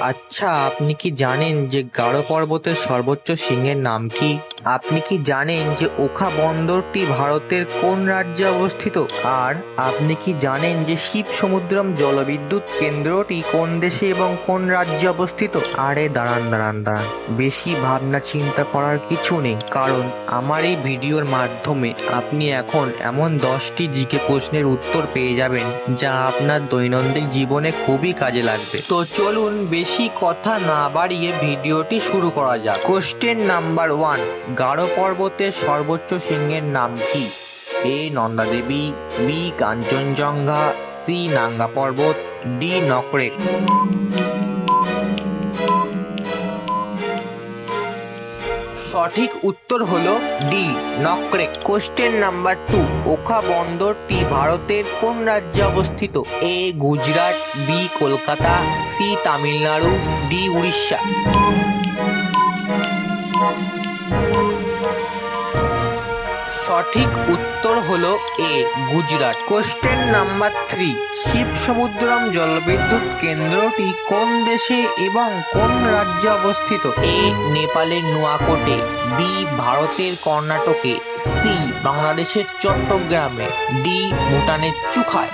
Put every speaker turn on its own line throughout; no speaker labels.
আচ্ছা আপনি কি জানেন যে গাঢ় পর্বতের সর্বোচ্চ সিংহের নাম কি? আপনি কি জানেন যে ওখা বন্দরটি ভারতের কোন রাজ্যে অবস্থিত? আর আপনি কি জানেন যে শিব সমুদ্রম জলবিদ্যুৎ কেন্দ্রটি কোন দেশে এবং কোন রাজ্যে অবস্থিত? আরে, দাঁড়ান দাঁড়ান দাঁড়ান। বেশি ভাবনা চিন্তা করার কিছু নেই, কারণ আমার এই ভিডিওর মাধ্যমে আপনি এখন এমন দশটি জিকে প্রশ্নের উত্তর পেয়ে যাবেন, যা আপনার দৈনন্দিন জীবনে খুবই কাজে লাগবে। তো চলুন বেশি কথা না বাড়িয়ে ভিডিওটি শুরু করা যাক। কোশ্চেন নাম্বার ওয়ান গারো পর্বতের সর্বোচ্চ সিংহের নাম কি? A. Nanda Devi B. Kanchenjunga, C. Nanga Parbat D. Nokrek. সঠিক উত্তর হলো D, Nokrek. Question number two Okha বন্দরটি ভারতের কোন রাজ্যে অবস্থিত? A. Gujarat, B. Kolkata, C. Tamil Nadu, D. Orissa. সঠিক উত্তর হলো A, Gujarat. Question number three Shiva Samudram জলবিদ্যুৎ কেন্দ্রটি কোন দেশে এবং কোন রাজ্যে অবস্থিত? এ, নেপালের নোয়াকোটে, বি, ভারতের কর্ণাটকে, সি, বাংলাদেশের চট্টগ্রামে, ডি, ভুটানের চুখায়।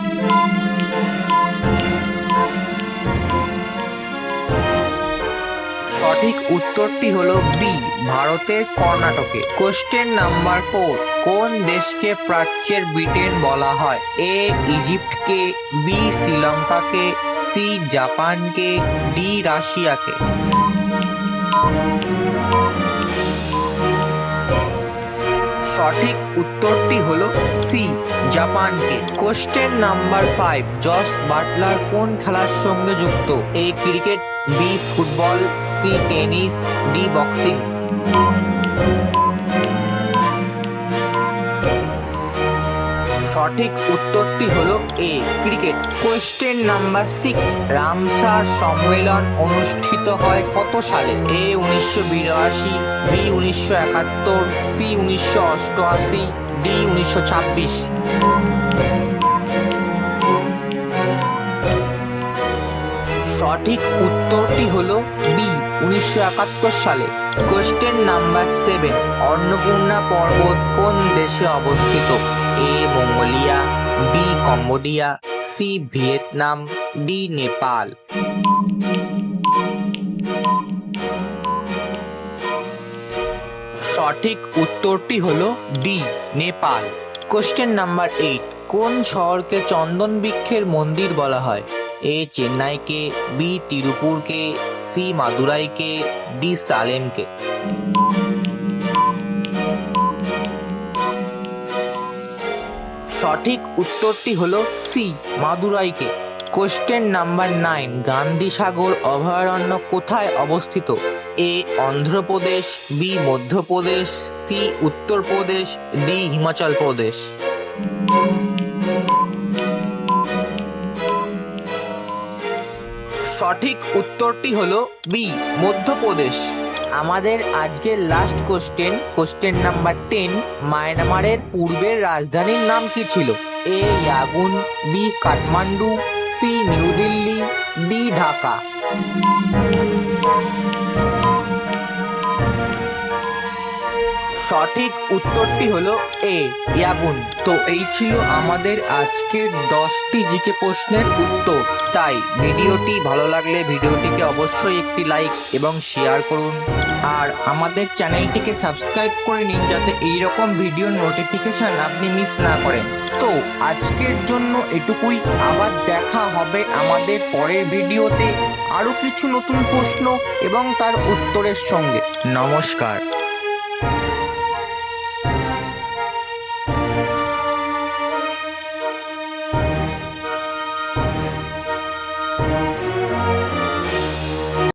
সঠিক উত্তরটি হল বি ভারতের কর্ণাটকে। কোশ্চেন নাম্বার ফোর কোন দেশকে প্রাচ্যের ব্রিটেন বলা হয়? এ ইজিপ্টকে বি শ্রীলঙ্কাকে সি জাপানকে ডি রাশিয়াকে। সঠিক উত্তরটি হল C, জাপানকে। Question number five Jos Buttler কোন খেলার সঙ্গে যুক্ত? A, cricket, B, football, C, tennis, D, boxing. সঠিক উত্তরটি হলো A cricket question number six Ramsar সম্মেলন অনুষ্ঠিত হয় কত সালে? এ উনিশশো বিরাশি বি উনিশশো একাত্তর সি উনিশশো অষ্টআশি ডি উনিশশো ছাব্বিশ। সঠিক উত্তরটি হলো বি উনিশশো একাত্তর সালে। কোশ্চেন নাম্বার সেভেন অন্নপূর্ণা পর্বত কোন দেশে অবস্থিত? A Mongolia, B Cambodia, C Vietnam, D Nepal. সঠিক উত্তরটি হলো D, Nepal. Question number eight কোন শহরকে চন্দন বৃক্ষের মন্দির বলা হয়? এ চেন্নাইকে, বি তিরুপুরকে, সি মাদুরাইকে, ডি সালেমকে। সঠিক উত্তরটি হলো C, মাদুরাইকে। Question number nine Gandhi Sagar অভয়ারণ্য কোথায় অবস্থিত? A Andhra Pradesh B Madhya Pradesh C Uttar Pradesh D Himachal Pradesh. সঠিক উত্তরটি হলো বি মধ্যপ্রদেশ। আমাদের আজকের last question question number ten মায়ানমারের পূর্বের রাজধানীর নাম কি ছিল? A Yangon B Kathmandu C New Delhi B Dhaka সঠিক উত্তরটি হলো এ, ইয়াগুন। তো এই ছিল আমাদের আজকের দশটি জিকে প্রশ্নের উত্তর। তাই ভিডিওটি ভালো লাগলে ভিডিওটিকে অবশ্যই একটি লাইক এবং শেয়ার করুন। আর আমাদের চ্যানেলটিকে সাবস্ক্রাইব করে নিন যাতে এইরকম ভিডিওর নোটিফিকেশন আপনি মিস না করেন। তো আজকের জন্য এটুকুই। আবার দেখা হবে আমাদের পরের ভিডিওতে। আরও কিছু নতুন প্রশ্ন এবং তার উত্তরের সঙ্গে। নমস্কার।